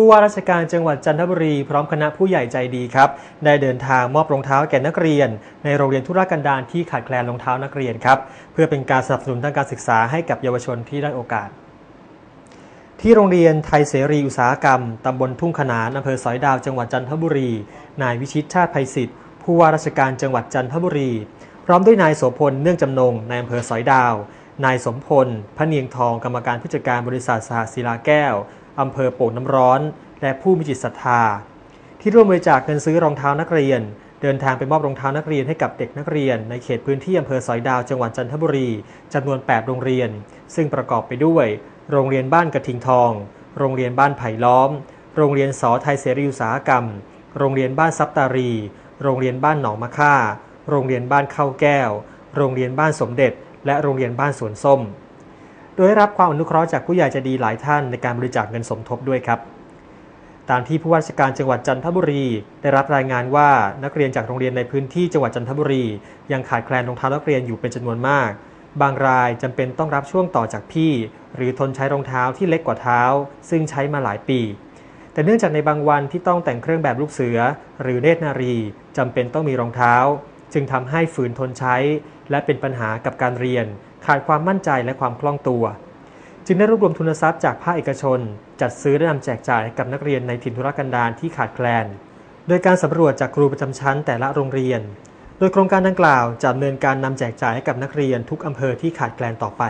ผู้ว่าราชการจังหวัดจันทบุรีพร้อมคณะผู้ใหญ่ใจดีครับ ได้เดินทางมอบรองเท้าแก่นักเรียน ในโรงเรียนธุรกันดารที่ขาดแคลนรองเท้านักเรียนครับเพื่อเป็นการสนับสนุนทางการศึกษาให้กับเยาวชนที่ได้โอกาส ที่โรงเรียนไทยเสรีอุตสาหกรรมตำบลทุ่งขนานอำเภอสอยดาวจังหวัดจันทบุรี นายวิชิตชาติภัยศิษฐ์ผู้ว่าราชการจังหวัดจันทบุรี พร้อมด้วยนายโสพลเนื่องจำนงในอำเภอสอยดาว นายสมพลพระเนียงทองกรรมการผู้จัดการบริษัทสหศิลาแก้ว อำเภอโป่งน้ำร้อน และผู้มีจิตศรัทธา ที่ร่วมบริจาคเงินซื้อรองเท้านักเรียน เดินทางไปมอบรองเท้านักเรียนให้กับเด็กนักเรียน ในเขตพื้นที่อำเภอสอยดาวจังหวัดจันทบุรีจำนวน 8 โรงเรียน ซึ่งประกอบไปด้วย โรงเรียนบ้านกระทิงทอง โรงเรียนบ้านไผ่ล้อม โรงเรียนสอไทยเสรีอุตสาหกรรม โรงเรียนบ้านซับตารี โรงเรียนบ้านหนองมะค่า โรงเรียนบ้านเข้าแก้ว โรงเรียนบ้านสมเด็จ และโรงเรียนบ้านสวนส้ม โดยได้รับความอนุเคราะห์จากผู้ใหญ่ใจดีหลายท่านในการบริจาคเงินสมทบด้วยครับ ตามที่ผู้ว่าราชการจังหวัดจันทบุรี ได้รับรายงานว่านักเรียนจากโรงเรียนในพื้นที่จังหวัดจันทบุรี ยังขาดแคลนรองเท้านักเรียนอยู่เป็นจำนวนมาก บางรายจำเป็นต้องรับช่วงต่อจากพี่ หรือทนใช้รองเท้าที่เล็กกว่าเท้า ซึ่งใช้มาหลายปีแต่เนื่องจากในบางวันที่ต้องแต่งเครื่องแบบลูกเสือ หรือเนตรนารีจำเป็นต้องมีรองเท้า จึงทำให้ฝืนทนใช้ และเป็นปัญหากับการเรียน ขาดความมั่นใจและความคล่องตัว จึงได้รวบรวมทุนทรัพย์จากภาคเอกชน จัดซื้อและนำแจกจ่ายให้กับนักเรียนในถิ่นธุรกันดารที่ขาดแคลน โดยการสำรวจจากครูประจำชั้นแต่ละโรงเรียน โดยโครงการดังกล่าวจะดำเนินการนำแจกจ่ายให้กับนักเรียนทุกอำเภอที่ขาดแคลนต่อไป